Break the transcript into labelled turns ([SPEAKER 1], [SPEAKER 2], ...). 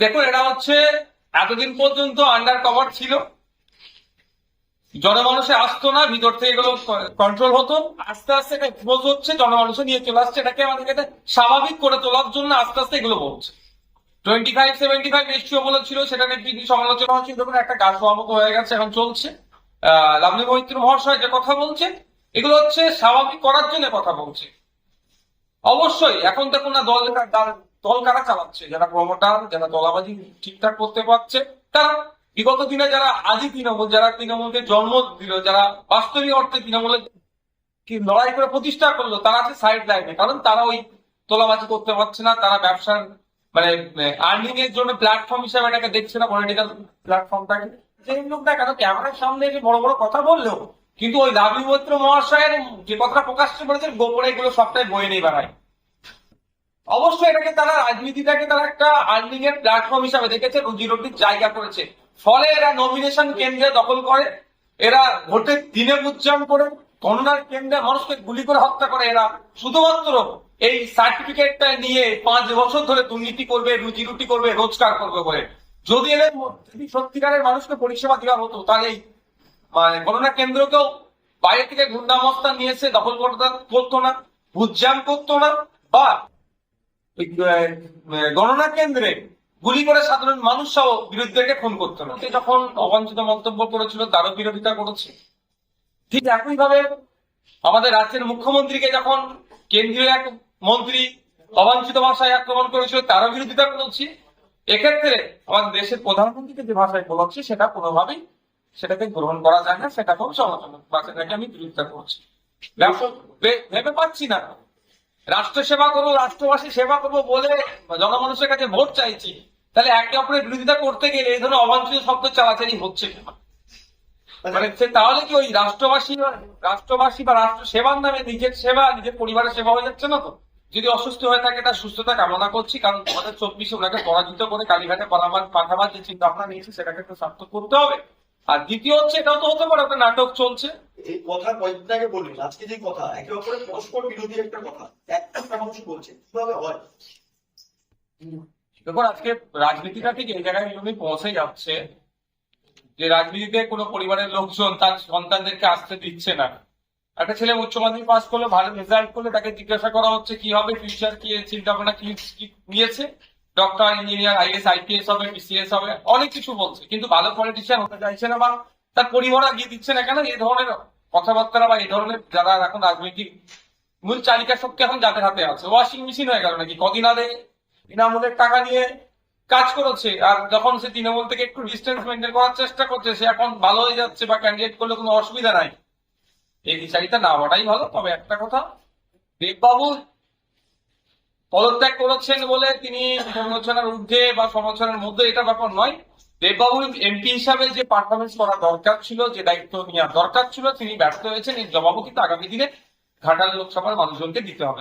[SPEAKER 1] দেখুন এটা হচ্ছে এতদিন পর্যন্ত আন্ডার কভার ছিল। জনমানুষে আসতো না ভিতর থেকে এগুলো কন্ট্রোল হতো। আস্তে আস্তে এটা এক্সপোজ হচ্ছে জনমানুষে নিয়ে চলে আসছে। এটাকে আমাদেরকে একটা স্বাভাবিক করে তোলার জন্য আস্তে আস্তে এগুলো বলছে। Twenty five seventy five ratio বলেছিল সেটা নিয়ে টিভি সমালোচনা হচ্ছে দেখুন একটা গাছ সমাপক হয়ে গেছে এখন চলছে। আহ, লাভলি মৈত্র মহাশয় যে কথা বলছে এগুলো হচ্ছে স্বাভাবিক করার জন্য কথা বলছে। অবশ্যই এখন দেখুন না দল দল- কারা চালাচ্ছে? যারা প্রমোটার, যারা দলাবাজি ঠিকঠাক করতে পারছে, তারা বিগত দিনে যারা আজই তৃণমূল, যারা তৃণমূলকে জন্ম দিল, যারা বাস্তবিক অর্থে তৃণমূলের কি লড়াই করে প্রতিষ্ঠা করল, তারা আছে সাইড লাইনে কারণ তারা ওই তোলাবাজি করতে পারছে না, তারা ব্যবসার মানে আর্নিং এর জন্য প্ল্যাটফর্ম হিসাবে এটাকে দেখছে না পলিটিক্যাল প্ল্যাটফর্মটাকে সেই লোকটা কেন ক্যামেরার সামনে এসে বড় বড় কথা বললেও কিন্তু ওই লাভি মৈত্র মহাশয়ের যে কথাটা প্রকাশ করেছেন গোপনে এগুলো সবটাই বয়ে নিয়ে বেড়ায়। অবশ্যই এটাকে তারা রাজনীতিটাকে তারা একটা আর্নিং এর প্ল্যাটফর্ম হিসাবে দেখেছে, রুজি রুটির জায়গা করেছে। ফলে এরা নমিনেশন কেন্দ্রে দখল করে, এরা ভোটের দিনে উচ্চারণ করে, গণনার কেন্দ্রে মানুষকে গুলি করে হত্যা করে। এরা শুধুমাত্র এই সার্টিফিকেটটা নিয়ে পাঁচ বছর ধরে দুর্নীতি করবে, রুজি রুটি করবে, রোজগার করবে বলে। যদি এদের যদি সত্যিকারের মানুষকে পরিষেবা দেওয়া হতো, তাহলে মানে গণনা কেন্দ্রকেও বাইরে থেকে গুন্ডামস্তা নিয়েছে দখল করতে না বুঝজাম করতো না। বা গণনা কেন্দ্রে গুলি করে সাধারণ মানুষ সহ বিরোধীদেরকে খুন করতো না যখন অবাঞ্ছিত মন্তব্য করেছিল, তারও বিরোধিতা করেছে। ঠিক একইভাবে আমাদের রাজ্যের মুখ্যমন্ত্রীকে যখন কেন্দ্রীয় এক মন্ত্রী অবাঞ্ছিত ভাষায় আক্রমণ করেছিল, তারও বিরোধিতা করেছি। এক্ষেত্রে আমাদের দেশের প্রধানমন্ত্রীকে যে ভাষায় বলাচ্ছে, সেটা কোনোভাবেই সেটাকে গ্রহণ করা যায় না, সেটাকেও সমালোচনা বা সেটাকে আমি বিরোধিতা করছি। ভেবে পাচ্ছি না। রাষ্ট্র সেবা করব রাষ্ট্রবাসী সেবা করব বলে জনমানুষের কাছে ভোট চাইছি, তাহলে একে অপরের বিরোধিতা করতে গেলে এই ধরনের অবাঞ্ছিত শব্দ চালাচালি হচ্ছে? মানে তাহলে কি ওই রাষ্ট্রবাসী রাষ্ট্রবাসী বা রাষ্ট্র সেবার নামে নিজের সেবা, নিজের পরিবারের সেবা হয়ে যাচ্ছে না তো যদি অসুস্থ হয়ে থাকে তার সুস্থতা কামনা করছি, কারণ দু হাজার চব্বিশে ওনাকে পরাজিত করে কালীঘাটে পাঠাবার পাঠাবার যে চিন্তা ভাবনা নিয়েছে, সেটাকে একটু সার্থক করতে হবে আর দ্বিতীয় হচ্ছে এটাও তো হতে পারে একটা নাটক চলছে।
[SPEAKER 2] এই কথা কয়েকদিন আগে বললেন আজকে যে কথা একে অপরের পরস্পর বিরোধী একটা কথা একটা মানুষ বলছে কীভাবে হয়?
[SPEAKER 1] দেখুন আজকে রাজনীতিটা ঠিক এই জায়গায় জন্যই পৌঁছে যাচ্ছে যে রাজনীতিতে কোনো পরিবারের লোকজন তার সন্তানদেরকে আসতে দিচ্ছে না। একটা ছেলে উচ্চ মাধ্যমিক পাস করলে ভালো রেজাল্ট করলে তাকে জিজ্ঞাসা করা হচ্ছে কি হবে ফিউচার কি চিন্তা ভাবনা কি নিয়েছে? ডক্টর ইঞ্জিনিয়ার আইএস আইপিএস হবে বিসিএস হবে, অনেক কিছু বলছে। কিন্তু ভালো পলিটিশিয়ান হতে চাইছে না বা তার পরিবার গিয়ে দিচ্ছে না কেন? এই ধরনের কথাবার্তা বা এই ধরনের যারা এখন রাজনৈতিক মূল চালিকা শক্তি এখন যাদের হাতে আছে ওয়াশিং মেশিন হয়ে গেল নাকি? কদিন আগে তৃণমূলের টাকা নিয়ে কাজ করেছে, আর যখন সে তৃণমূল থেকে একটু ডিস্টেন্স মেনটেন করার চেষ্টা করছে, সে এখন ভালো হয়ে যাচ্ছে বা ক্যান্ডিডেট করলে কোনো অসুবিধা নাই। এই বিচারিতা না হওয়াটাই ভালো, তবে একটা কথা দেববাবু পদত্যাগ করেছেন বলে তিনি সমালোচনার ঊর্ধ্বে বা সমালোচনার মধ্যে, এটা ব্যাপার নয়। দেববাবু এমপি হিসাবে যে পারফরমেন্স করা দরকার ছিল, যে দায়িত্ব নেওয়া দরকার ছিল, তিনি ব্যর্থ হয়েছেন। এর জবাবও কিন্তু আগামী দিনে ঘাটাল লোকসভার মানুষজনকে দিতে হবে।